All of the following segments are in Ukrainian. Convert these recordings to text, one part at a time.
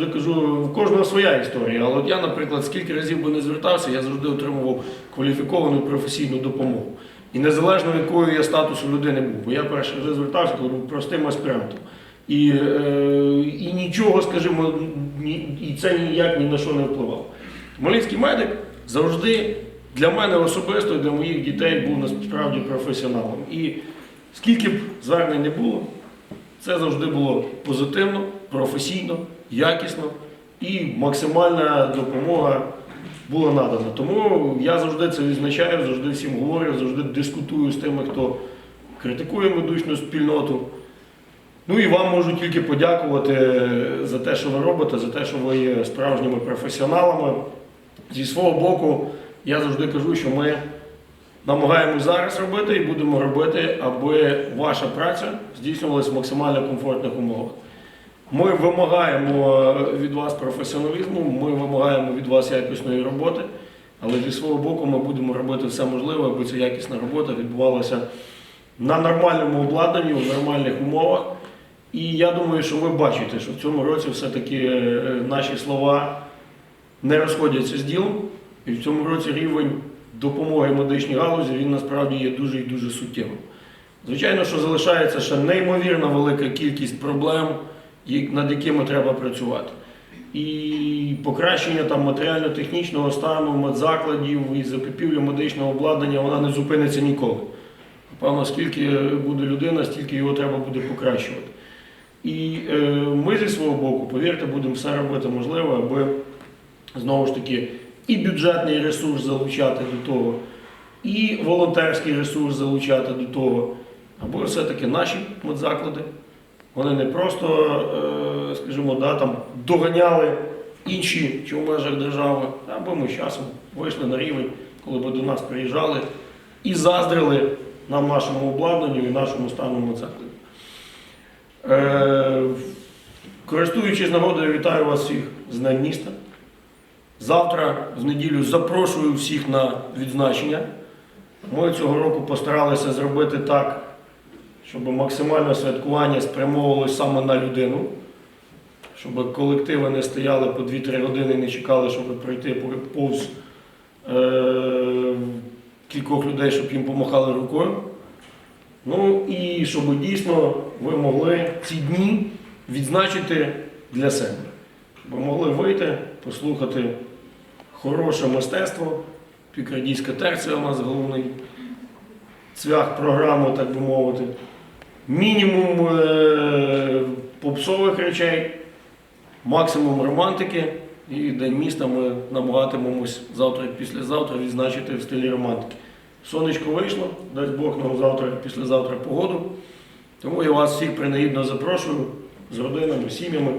Я кажу, в кожного своя історія. Але от я, наприклад, скільки разів би не звертався, я завжди отримував кваліфіковану професійну допомогу. І незалежно якою я статусу людини був. Бо я перший раз звертався, коли був простим аспірантом. І, е, і нічого, скажімо, ні, і це ніяк ні на що не впливало. Хмельницький медик завжди для мене особисто для моїх дітей був насправді професіоналом. І скільки б звернень не було, це завжди було позитивно, професійно, якісно і максимальна допомога була надана. Тому я завжди це відзначаю, завжди всім говорю, завжди дискутую з тими, хто критикує медичну спільноту. Ну і вам можу тільки подякувати за те, що ви робите, за те, що ви є справжніми професіоналами. Зі свого боку, я завжди кажу, що ми намагаємось зараз робити і будемо робити, аби ваша праця здійснювалася в максимально комфортних умовах. Ми вимагаємо від вас професіоналізму, ми вимагаємо від вас якісної роботи, але зі свого боку ми будемо робити все можливе, аби ця якісна робота відбувалася на нормальному обладнанні, в нормальних умовах. І я думаю, що ви бачите, що в цьому році все-таки е, наші слова не розходяться з ділом. І в цьому році рівень допомоги медичній галузі він насправді є дуже і дуже суттєвим. Звичайно, що залишається ще неймовірно велика кількість проблем, над якими треба працювати. І покращення там матеріально-технічного стану медзакладів і закупівля медичного обладнання вона не зупиниться ніколи. Певно, скільки буде людина, стільки його треба буде покращувати. І е, ми зі свого боку, повірте, будемо все робити можливе, аби знову ж таки і бюджетний ресурс залучати до того, і волонтерський ресурс залучати до того, аби все-таки наші медзаклади, вони не просто, е, скажімо, да, там, доганяли інші чи в межах держави, аби ми з часом вийшли на рівень, коли би до нас приїжджали і заздрили нам нашому обладнанню і нашому стану медзакладів. Е, користуючись нагодою, вітаю вас всіх з Днем міста. Завтра, в неділю, запрошую всіх на відзначення. Ми цього року постаралися зробити так, щоб максимальне святкування спрямовувалося саме на людину, щоб колективи не стояли по 2-3 години і не чекали, щоб пройти повз е, кількох людей, щоб їм помахали рукою. Ну і щоб дійсно ви могли ці дні відзначити для себе. Ви могли вийти, послухати хороше мистецтво, пікрадійська терція у нас головний цвях програми, так би мовити. Мінімум е- попсових речей, максимум романтики. І День міста ми намагатимемось завтра і післязавтра відзначити в стилі романтики. Сонечко вийшло, дасть Бог нам завтра і післязавтра погоду. Тому я вас всіх принагідно запрошую з родинами, сім'ями.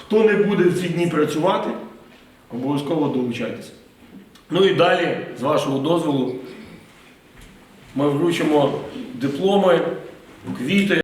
Хто не буде в ці дні працювати, обов'язково долучайтеся. Ну і далі, з вашого дозволу, ми вручимо дипломи, квіти.